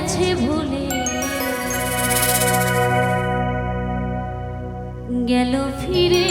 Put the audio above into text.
গেছে ভুলে। গেল ফিরে